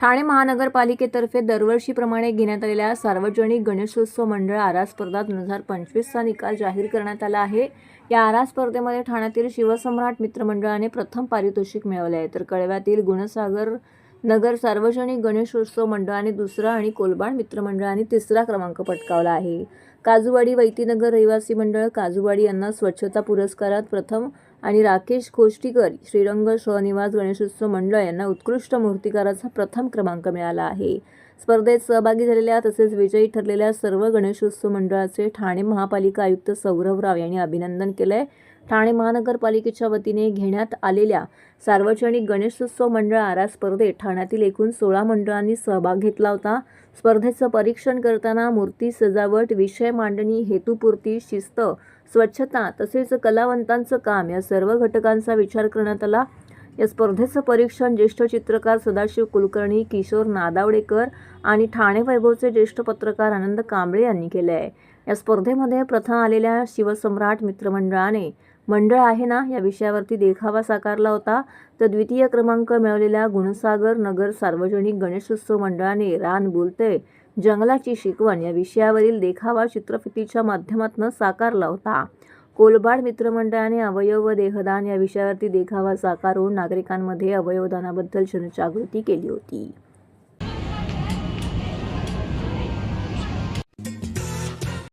ठाणे महानगरपालिकेतर्फे दरवर्षीप्रमाणे घेण्यात आलेल्या सार्वजनिक गणेशोत्सव मंडळ आरा स्पर्धा दोन हजार पंचवीसचा निकाल जाहीर करण्यात आला आहे. या आरा स्पर्धेमध्ये ठाण्यातील शिवसम्राट मित्रमंडळाने प्रथम पारितोषिक मिळवले आहे. तर कळव्यातील गुणसागर नगर सार्वजनिक गणेशोत्सव मंडळाने दुसरा आणि कोलबाण मित्रमंडळाने तिसरा क्रमांक पटकावला आहे. काजूवाडी वैतीनगर रहिवासी मंडळ काजूवाडी यांना स्वच्छता पुरस्कारात प्रथम आणि राकेश खोष्टीकर श्रीरंग सहनिवास गणेशोत्सव मंडळ यांना उत्कृष्ट मूर्तिकाराचा प्रथम क्रमांक मिळाला आहे. स्पर्धेत सहभागी झालेल्या तसेच विजयी ठरलेल्या सर्व गणेशोत्सव मंडळाचे ठाणे महापालिका आयुक्त सौरभ राव यांनी अभिनंदन केलं आहे ठाणे महानगरपालिकेच्या वतीने घेण्यात आलेल्या सार्वजनिक गणेशोत्सव मंडळ आरा स्पर्धेत ठाण्यातील एकूण सोळा मंडळांनी सहभाग घेतला होता. स्पर्धेचं परीक्षण करताना मूर्ती सजावट विषय मांडणी हेतुपूर्ती शिस्त स्वच्छता तसेच कलावंतांचं काम या सर्व घटकांचा विचार करण्यात आला. या स्पर्धेचं परीक्षण ज्येष्ठ चित्रकार सदाशिव कुलकर्णी किशोर नादावडेकर आणि ठाणे वैभवचे ज्येष्ठ पत्रकार आनंद कांबळे यांनी केले आहे या स्पर्धेमध्ये प्रथम आलेल्या शिवसम्राट मित्रमंडळाने मंडळ आहे ना या विषयावरती देखावा साकारला होता. तर द्वितीय क्रमांक मिळवलेल्या गुणसागर नगर सार्वजनिक गणेशोत्सव मंडळाने रान बोलते जंगलाची शिकवण या विषयावरील देखावा चित्रफितीच्या माध्यमातून साकारला होता. कोलबाड मित्रमंडळाने अवयव व देहदान या विषयावरती देखावा साकारून नागरिकांमध्ये अवयवदानाबद्दल जनजागृती केली होती.